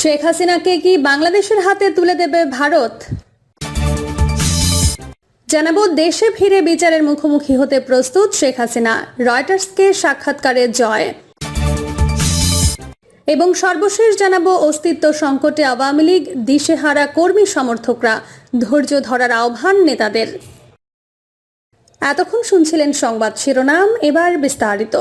শেখ হাসিনাকে কি বাংলাদেশের হাতে তুলে দেবে ভারত? জানাব, দেশে ফিরে বিচারের মুখোমুখি হতে প্রস্তুত শেখ হাসিনা, রয়টার্সকে সাক্ষাৎকারে জয়। এবং সর্বশেষ জানাব, অস্তিত্ব সংকটে আওয়ামী লীগ, দিশেহারা কর্মী সমর্থকরা, ধৈর্য ধরার আহ্বান নেতাদের। এতক্ষণ শুনছিলেন সংবাদ শিরোনাম, এবার বিস্তারিত।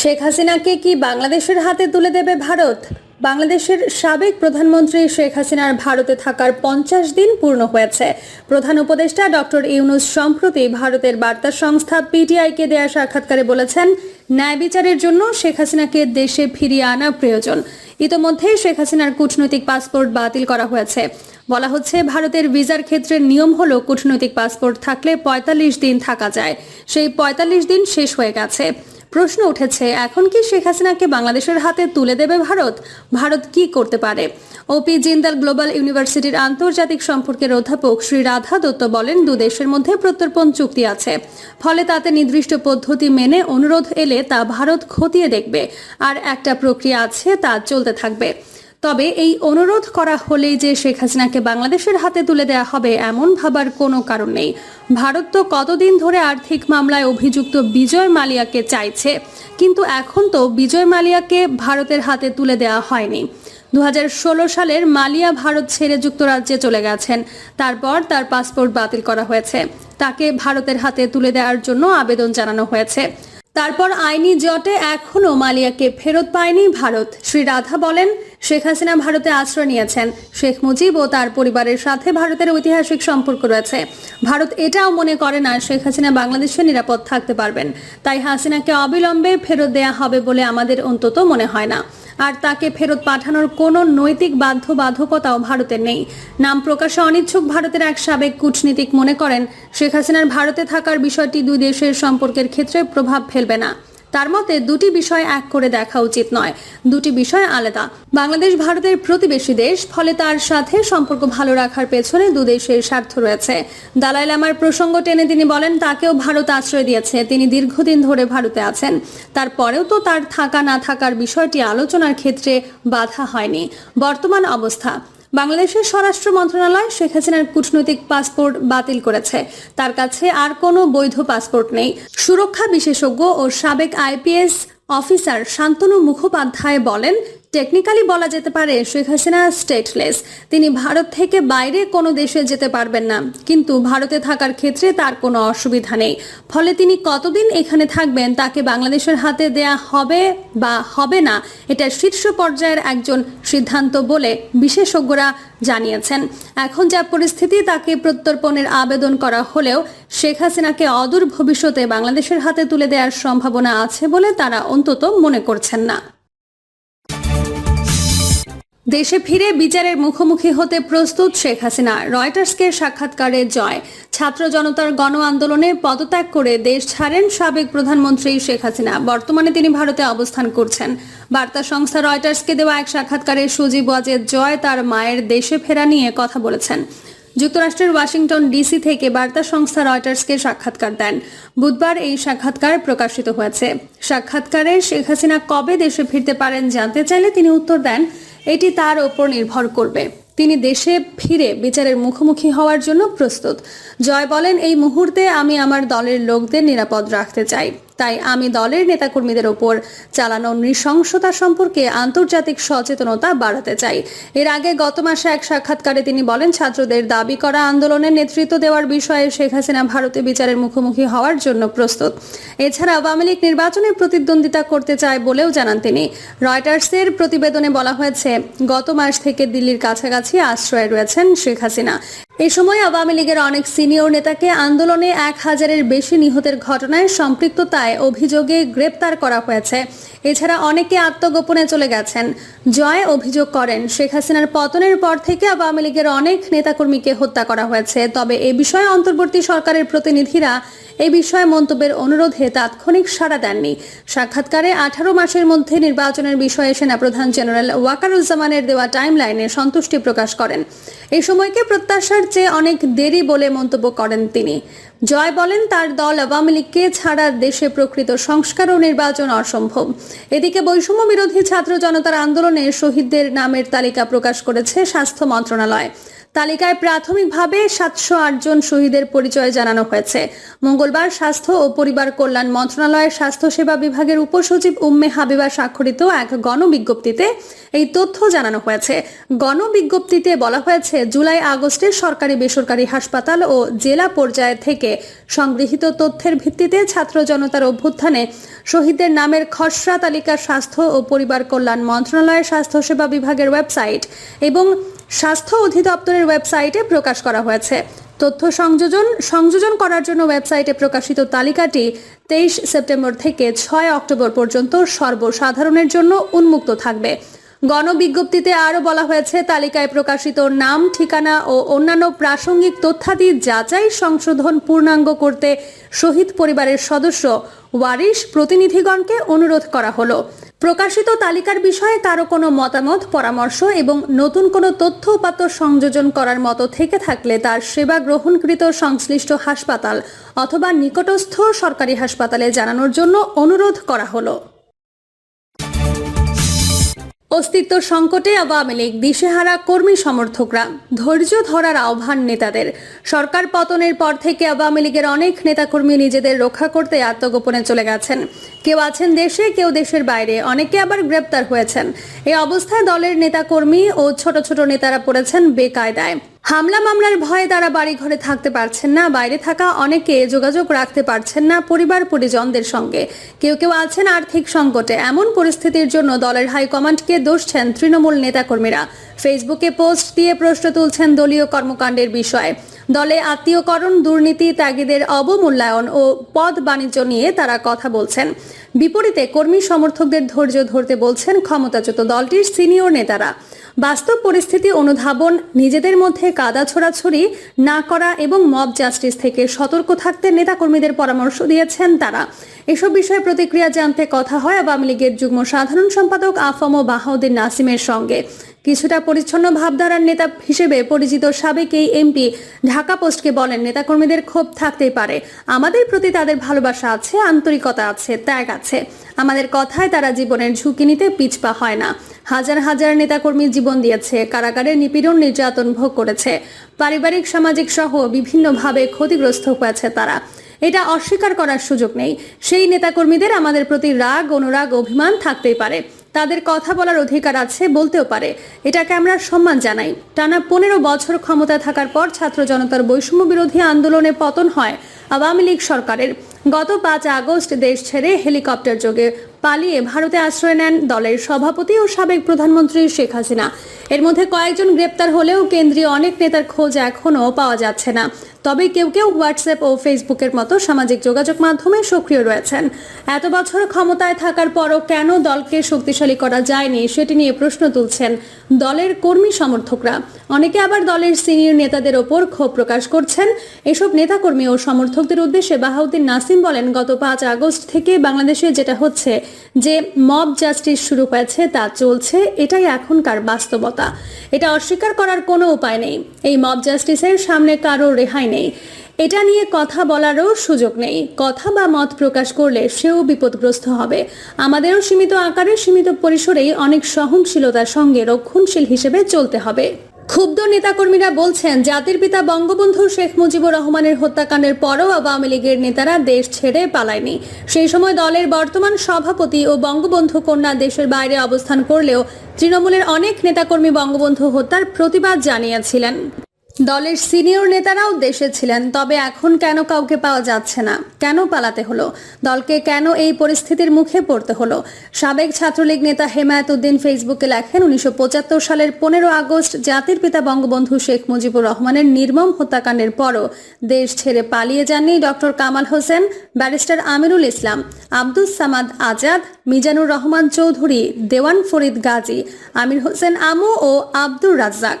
শেখ হাসিনাকে কি বাংলাদেশের হাতে তুলে দেবে ভারত? বাংলাদেশের সাবেক প্রধানমন্ত্রী শেখ হাসিনার ভারতে থাকার পঞ্চাশ দিন পূর্ণ হয়েছে। প্রধান উপদেষ্টা ডক্টর ইউনুস সম্প্রতি ভারতের বার্তা সংস্থা পিটিআইকে দেয়া সাক্ষাৎকারে বলেছেন, ন্যায় বিচারের জন্য শেখ হাসিনাকে দেশে ফিরিয়ে আনা প্রয়োজন। ইতোমধ্যে শেখ হাসিনার কূটনৈতিক পাসপোর্ট বাতিল করা হয়েছে। বলা হচ্ছে, ভারতের ভিসার ক্ষেত্রে নিয়ম হলো কূটনৈতিক পাসপোর্ট থাকলে পঁয়তাল্লিশ দিন থাকা যায়। সেই পঁয়তাল্লিশ দিন শেষ হয়ে গেছে। প্রশ্ন উঠেছে, এখন কি শেখ হাসিনাকে বাংলাদেশের হাতে তুলে দেবে ভারত? ভারত কি করতে পারে? ওপি জিন্দাল গ্লোবাল ইউনিভার্সিটির আন্তর্জাতিক সম্পর্কের অধ্যাপক শ্রী রাধা দত্ত বলেন, দু দেশের মধ্যে প্রত্যর্পণ চুক্তি আছে। ফলে তাতে নির্দিষ্ট পদ্ধতি মেনে অনুরোধ এলে তা ভারত খতিয়ে দেখবে। আর একটা প্রক্রিয়া আছে, তা চলতে থাকবে। তবে এই অনুরোধ করা হলেই যে শেখ হাসিনাকে বাংলাদেশের হাতে তুলে দেওয়া হবে এমন ভাবার কোনো কারণ নেই। ভারত তো কতদিন ধরে আর্থিক মামলায় অভিযুক্ত বিজয় মালিয়াকে চাইছে, কিন্তু এখন তো বিজয় মালিয়াকে ভারতের হাতে তুলে দেওয়া হয়নি। দুহাজার ষোলো সালের মালিয়া ভারত ছেড়ে যুক্তরাজ্যে চলে গেছেন, তারপর তার পাসপোর্ট বাতিল করা হয়েছে। তাকে ভারতের হাতে তুলে দেওয়ার জন্য আবেদন জানানো হয়েছে। তারপর আইনি জটে এখনও মালিয়াকে ফেরত পায়নি ভারত। শ্রী রাধা বলেন শেখ হাসিনা ভারতে আশ্রয় নিয়েছেন। শেখ মুজিব ও তার পরিবারের সাথে ভারতের ঐতিহাসিক সম্পর্ক রয়েছে। ভারত এটাও মনে করে না শেখ হাসিনা বাংলাদেশে নিরাপদ থাকতে পারবেন। তাই হাসিনাকে অবিলম্বে ফেরত দেয়া হবে বলে আমাদের অন্তত মনে হয় না। আর তাকে ফেরত পাঠানোর কোনো নৈতিক বাধ্যবাধকতাও ভারতের নেই। নাম প্রকাশে অনিচ্ছুক ভারতের এক সাবেক কূটনীতিক মনে করেন, শেখ হাসিনার ভারতে থাকার বিষয়টি দুই দেশের সম্পর্কের ক্ষেত্রে প্রভাব ফেলবে না। তার মতে দুটি বিষয় এক করে দেখা উচিত নয়। দুটি বিষয় আলাদা। বাংলাদেশ, ভারতের প্রতিবেশী দেশ, ফলে তার সাথে সম্পর্ক ভালো রাখার পেছনে দু দেশের স্বার্থ রয়েছে। দালাই লামার প্রসঙ্গ টেনে তিনি বলেন, তাকেও ভারত আশ্রয় দিয়েছে। তিনি দীর্ঘদিন ধরে ভারতে আছেন। তারপরেও তো তার থাকা না থাকার বিষয়টি আলোচনার ক্ষেত্রে বাধা হয়নি। বর্তমান অবস্থা। বাংলাদেশের স্বরাষ্ট্র মন্ত্রণালয় শেখ হাসিনার কূটনৈতিক পাসপোর্ট বাতিল করেছে। তার কাছে আর কোনো বৈধ পাসপোর্ট নেই। সুরক্ষা বিশেষজ্ঞ ও সাবেক আইপিএস অফিসার শান্তনু মুখোপাধ্যায় বলেন, টেকনিক্যালি বলা যেতে পারে শেখ হাসিনা স্টেটলেস তিনি ভারত থেকে বাইরে কোনো দেশে যেতে পারবেন না। কিন্তু ভারতে থাকার ক্ষেত্রে তার কোনো অসুবিধা নেই। ফলে তিনি কতদিন এখানে থাকবেন, তাকে বাংলাদেশের হাতে দেয়া হবে বা হবে না, এটা শীর্ষ পর্যায়ের একজন সিদ্ধান্ত বলে বিশেষজ্ঞরা জানিয়েছেন। এখন যা পরিস্থিতি, তাকে প্রত্যর্পণের আবেদন করা হলেও শেখ হাসিনাকে অদূর ভবিষ্যতে বাংলাদেশের হাতে তুলে দেওয়ার সম্ভাবনা আছে বলে তারা অন্তত মনে করছেন না। দেশে ফিরে বিচারের মুখোমুখি হতে প্রস্তুত শেখ হাসিনা। রয়টার্সকে সাক্ষাৎকারে জয়। ছাত্র জনতার গণ আন্দোলনে পদত্যাগ করে দেশ ছাড়েন সাবেক প্রধানমন্ত্রী শেখ হাসিনা। বর্তমানে তিনি ভারতে অবস্থান করছেন। বার্তা সংস্থা রয়টার্সকে দেওয়া এক সাক্ষাৎকারে সুজিব ওয়াজেদ জয় তার মায়ের দেশে ফেরা নিয়ে কথা বলেছেন। যুক্তরাষ্ট্রের ওয়াশিংটন ডিসি থেকে বার্তা সংস্থা রয়টার্সকে সাক্ষাৎকার দেন। বুধবার এই সাক্ষাৎকার প্রকাশিত হয়েছে। সাক্ষাৎকারে শেখ হাসিনা কবে দেশে ফিরতে পারেন জানতে চাইলে তিনি উত্তর দেন, এটি তার ওপর নির্ভর করবে। তিনি দেশে ফিরে বিচারের মুখোমুখি হওয়ার জন্য প্রস্তুত। জয় বলেন, এই মুহূর্তে আমি আমার দলের লোকদের নিরাপদ রাখতে চাই। তাই আমি দলের নেতাকর্মীদের ওপর চালানো নৃশংসতা সম্পর্কে আন্তর্জাতিক সচেতনতা বাড়াতে চাই। এর আগে গত মাসে এক সাক্ষাৎকারে তিনি বলেন, ছাত্রদের দাবি করা আন্দোলনের নেতৃত্ব দেওয়ার বিষয়ে শেখ হাসিনা ভারতে বিচারের মুখোমুখি হওয়ার জন্য প্রস্তুত। এছাড়া আওয়ামী লীগ নির্বাচনে প্রতিদ্বন্দ্বিতা করতে চায় বলেও জানান তিনি। রয়টার্সের প্রতিবেদনে বলা হয়েছে, গত মাস থেকে দিল্লির কাছাকাছি আশ্রয়ে রয়েছেন শেখ হাসিনা। এ সময় আওয়ামী লীগের অনেক সিনিয়র নেতাকে আন্দোলনে এক হাজারের বেশি নিহতের ঘটনায় সম্পৃক্ততায় অভিযোগে গ্রেপ্তার করা হয়েছে। এছাড়া অনেকে আত্মগোপনে চলে গেছেন। জয় অভিযোগ করেন, শেখ হাসিনার পতনের পর থেকে আওয়ামী লীগের অনেক নেতাকর্মীকে হত্যা করা হয়েছে। তবে এ বিষয়ে অন্তর্বর্তী সরকারের প্রতিনিধিরা এ বিষয়ে মন্তব্যের অনুরোধে তাৎক্ষণিক সাড়া দেননি। সাক্ষাৎকারে আঠারো মাসের মধ্যে নির্বাচনের বিষয়ে সেনাপ্রধান জেনারেল ওয়াকারুজ্জামানের দেওয়া টাইমলাইনে সন্তুষ্টি প্রকাশ করেন। এই সময়কে প্রত্যাশার চেয়ে অনেক দেরি বলে মন্তব্য করেন তিনি। জয় বলেন, তার দল আওয়ামী লীগকে ছাড়া দেশে প্রকৃত সংস্কার ও নির্বাচন অসম্ভব। এদিকে বৈষম্য বিরোধী ছাত্র জনতার আন্দোলনে শহীদদের নামের তালিকা প্রকাশ করেছে স্বাস্থ্য মন্ত্রণালয়। তালিকায় প্রাথমিকভাবে সাতশো আট জন শহীদের পরিচয় জানানো হয়েছে। মঙ্গলবার স্বাস্থ্য ও পরিবার কল্যাণ মন্ত্রণালয়ের স্বাস্থ্যসেবা বিভাগের উপসচিব উম্মে হাবিবা স্বাক্ষরিত এক গণবিজ্ঞপ্তিতে এই তথ্য জানানো হয়েছে। গণবিজ্ঞপ্তিতে বলা হয়েছে, জুলাই আগস্টে সরকারি বেসরকারি হাসপাতাল ও জেলা পর্যায় থেকে সংগৃহীত তথ্যের ভিত্তিতে ছাত্র জনতার অভ্যুত্থানে শহীদদের নামের খসড়া তালিকা স্বাস্থ্য ও পরিবার কল্যাণ মন্ত্রণালয়ের স্বাস্থ্যসেবা বিভাগের ওয়েবসাইট এবং স্বাস্থ্য অধিদপ্তরের ওয়েবসাইটে প্রকাশ করা হয়েছে। তথ্য সংযোজন সংযোজন করার জন্য ওয়েবসাইটে প্রকাশিত তালিকাটি তেইশ সেপ্টেম্বর থেকে ছয় অক্টোবর পর্যন্ত সর্বসাধারণের জন্য উন্মুক্ত থাকবে। গণবিজ্ঞপ্তিতে আরও বলা হয়েছে, তালিকায় প্রকাশিত নাম, ঠিকানা ও অন্যান্য প্রাসঙ্গিক তথ্যাদি যাচাই সংশোধন পূর্ণাঙ্গ করতে শহীদ পরিবারের সদস্য ওয়ারিশ প্রতিনিধিগণকে অনুরোধ করা হলো। প্রকাশিত তালিকার বিষয়ে কারও কোনো মতামত, পরামর্শ এবং নতুন কোনো তথ্য উপাত্ত সংযোজন করার মতো থেকে থাকলে তার সেবা গ্রহণকৃত সংশ্লিষ্ট হাসপাতাল অথবা নিকটস্থ সরকারি হাসপাতালে জানানোর জন্য অনুরোধ করা হলো। অস্তিত্ব সংকটে আওয়ামী লীগ দিশেহারা কর্মী সমর্থকরা। ধৈর্য ধরার আহ্বান নেতাদের। সরকার পতনের পর থেকে আওয়ামী লীগের অনেক নেতাকর্মী নিজেদের রক্ষা করতে আত্মগোপনে চলে গেছেন। কেউ আছেন দেশে, কেউ দেশের বাইরে। অনেকে আবার গ্রেপ্তার হয়েছেন। এই অবস্থায় দলের নেতাকর্মী ও ছোট ছোট নেতারা পড়েছেন বেকায়দায়। হামলা মামলার ভয়ে তারা বাড়ি ঘরে থাকতে পারছেন না, বাইরে থাকা অনেকে যোগাযোগ রাখতে পারছেন না পরিবার পরিজনদের সঙ্গে। কেউ কেউ আছেন আর্থিক সংকটে। এমন পরিস্থিতির জন্য দলের হাইকমান্ডকে দোষছেন তৃণমূল নেতাকর্মীরা। ফেসবুকে পোস্ট দিয়ে প্রশ্ন তুলছেন দলীয় কর্মকাণ্ডের বিষয়ে। দলে আত্মীয়করণ, দুর্নীতি, ত্যাগীদের অবমূল্যায়ন ও পদ বাণিজ্য নিয়ে তারা কথা বলছেন। বিপরীতে কর্মী সমর্থকদের ধৈর্য ধরতে বলছেন ক্ষমতাচ্যুত দলটির সিনিয়র নেতারা। বাস্তব পরিস্থিতি অনুধাবন, নিজেদের মধ্যে কাদা ছোড়াছড়ি না করা এবং মব জাস্টিস থেকে সতর্ক থাকতে নেতাকর্মীদের পরামর্শ দিয়েছেন তারা। এসব বিষয়ে প্রতিক্রিয়া জানতে কথা হয় আওয়ামী লীগের যুগ্ম সাধারণ সম্পাদক আফম ও বাহাউদ্দিন নাসিমের সঙ্গে। কিছুটা পরিচ্ছন্ন ভাবধারার নেতা হিসেবে পরিচিত সাবেক এই এমপি ঢাকা পোস্টকে বলেন, নেতাকর্মীদের ক্ষোভ থাকতেই পারে। আমাদের প্রতি তাদের ভালোবাসা আছে, আন্তরিকতা আছে, ত্যাগ আছে। আমাদের কথায় তারা জীবনের ঝুঁকি নিতে পিছপা হয় না। হাজার হাজার নেতাকর্মী জীবন দিয়েছে, কারাগারে নিপীড়ন নির্যাতন ভোগ করেছে। পারিবারিক, সামাজিক সহ বিভিন্নভাবে ক্ষতিগ্রস্ত হয়েছে তারা। এটা অস্বীকার করার সুযোগ নেই। সেই নেতাকর্মীদের আমাদের প্রতি রাগ, অনুরাগ, অভিমান থাকতেই পারে। তাদের কথা বলার অধিকার আছে বলতেও পারে। এটাকে আমরা সম্মান জানাই। টানা পনেরো বছর ক্ষমতা থাকার পর ছাত্র জনতার বৈষম্য বিরোধী আন্দোলনে পতন হয় আওয়ামী লীগ সরকারের। গত পাঁচ আগস্ট দেশ ছেড়ে হেলিকপ্টার যোগে পালিয়ে ভারতে আশ্রয় নেন দলের সভাপতি ও সাবেক প্রধানমন্ত্রী শেখ হাসিনা। এর মধ্যে কয়েকজন গ্রেপ্তার হলেও কেন্দ্রীয় অনেক নেতার খোঁজ এখনও পাওয়া যাচ্ছে না। তবে কেউ কেউ হোয়াটসঅ্যাপ ও ফেসবুকের মতো সামাজিক যোগাযোগ মাধ্যমে সক্রিয় রয়েছেন। এত বছর ক্ষমতায় থাকার পরও কেন দলকে শক্তিশালী করা যায়নি সেটি নিয়ে প্রশ্ন তুলছেন দলের কর্মী সমর্থকরা। অনেকে আবার দলের সিনিয়র নেতাদের ওপর ক্ষোভ প্রকাশ করছেন। এসব নেতাকর্মী ও সমর্থকদের উদ্দেশ্যে বাহাউদ্দিন নাসিম বলেন, গত পাঁচ আগস্ট থেকে বাংলাদেশে যেটা হচ্ছে যে মব জাস্টিস শুরু হয়েছে, তা চলছে, এটাই এখনকার বাস্তবতা। এটা অস্বীকার করার কোনো উপায় নেই। এই মব জাস্টিসের সামনে কারও রেহাই নেই। এটা নিয়ে কথা বলারও সুযোগ নেই। কথা বা মত প্রকাশ করলে সেও বিপদগ্রস্ত হবে। আমাদেরও সীমিত আকারে সীমিত পরিসরেই অনেক সহনশীলতার সঙ্গে রক্ষণশীল হিসেবে চলতে হবে। ক্ষুব্ধ নেতাকর্মীরা বলছেন, জাতির পিতা বঙ্গবন্ধু শেখ মুজিবুর রহমানের হত্যাকাণ্ডের পরও আওয়ামী লীগের নেতারা দেশ ছেড়ে পালায়নি। সেই সময় দলের বর্তমান সভাপতি ও বঙ্গবন্ধু কন্যা দেশের বাইরে অবস্থান করলেও তৃণমূলের অনেক নেতাকর্মী বঙ্গবন্ধু হত্যার প্রতিবাদ জানিয়েছিলেন। দলের সিনিয়র নেতারাও দেশে ছিলেন, তবে এখন কেন কাউকে পাওয়া যাচ্ছে না? কেন পালাতে হলো? দলকে কেন এই পরিস্থিতির মুখে পড়তে হলো? সাবেক ছাত্রলীগ নেতা হেমায়ত উদ্দিন ফেসবুকে লেখেন, উনিশশো পঁচাত্তর সালের পনেরো আগস্ট জাতির পিতা বঙ্গবন্ধু শেখ মুজিবুর রহমানের নির্মম হত্যাকাণ্ডের পরও দেশ ছেড়ে পালিয়ে যাননি ডক্টর কামাল হোসেন, ব্যারিস্টার আমিরুল ইসলাম, আব্দুস সামাদ আজাদ, মিজানুর রহমান চৌধুরী, দেওয়ান ফরিদ গাজী, আমির হোসেন আমু ও আব্দুর রাজ্জাক।